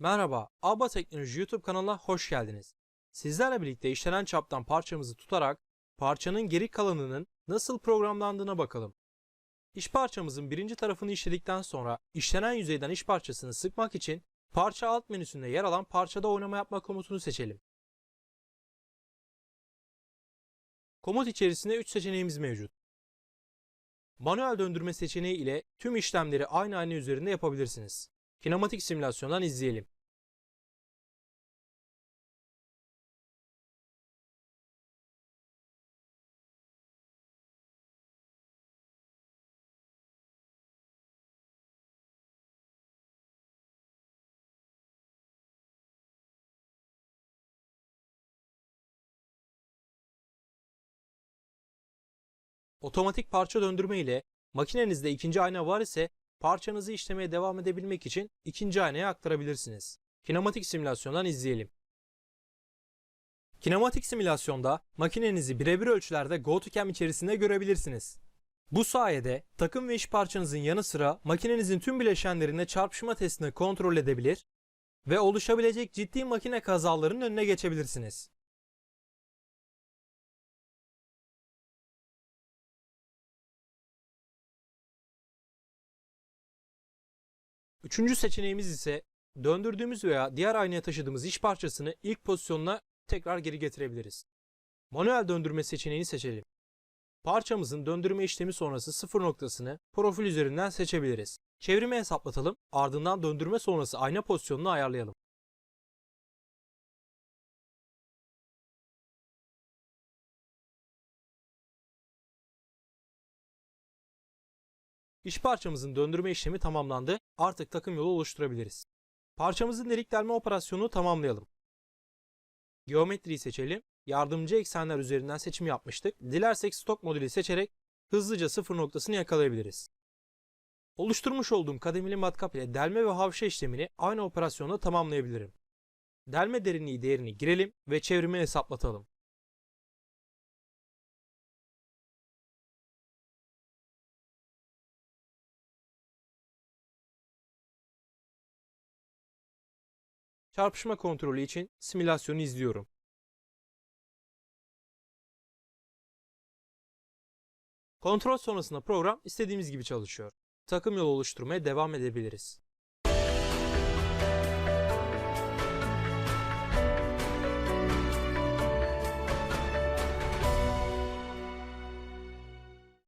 Merhaba, Aba Teknoloji YouTube kanalına hoş geldiniz. Sizlerle birlikte işlenen çaptan parçamızı tutarak parçanın geri kalanının nasıl programlandığına bakalım. İş parçamızın birinci tarafını işledikten sonra işlenen yüzeyden iş parçasını sıkmak için parça alt menüsünde yer alan parçada oynama yapma komutunu seçelim. Komut içerisinde 3 seçeneğimiz mevcut. Manuel döndürme seçeneği ile tüm işlemleri aynı ayna üzerinde yapabilirsiniz. Kinematik simülasyondan izleyelim. Otomatik parça döndürme ile makinenizde ikinci ayna var ise parçanızı işlemeye devam edebilmek için ikinci aynaya aktarabilirsiniz. Kinematik simülasyondan izleyelim. Kinematik simülasyonda makinenizi birebir ölçülerde GoToCam içerisinde görebilirsiniz. Bu sayede takım ve iş parçanızın yanı sıra makinenizin tüm bileşenlerinde çarpışma testini kontrol edebilir ve oluşabilecek ciddi makine kazalarının önüne geçebilirsiniz. Üçüncü seçeneğimiz ise döndürdüğümüz veya diğer aynaya taşıdığımız iş parçasını ilk pozisyonuna tekrar geri getirebiliriz. Manuel döndürme seçeneğini seçelim. Parçamızın döndürme işlemi sonrası sıfır noktasını profil üzerinden seçebiliriz. Çevrimi hesaplatalım, ardından döndürme sonrası ayna pozisyonunu ayarlayalım. İş parçamızın döndürme işlemi tamamlandı. Artık takım yolu oluşturabiliriz. Parçamızın delik delme operasyonunu tamamlayalım. Geometriyi seçelim. Yardımcı eksenler üzerinden seçim yapmıştık. Dilersek stok modülü seçerek hızlıca sıfır noktasını yakalayabiliriz. Oluşturmuş olduğum kademeli matkap ile delme ve havşa işlemini aynı operasyonda tamamlayabilirim. Delme derinliği değerini girelim ve çevrimi hesaplatalım. Çarpışma kontrolü için simülasyonu izliyorum. Kontrol sonrasında program istediğimiz gibi çalışıyor. Takım yolu oluşturmaya devam edebiliriz.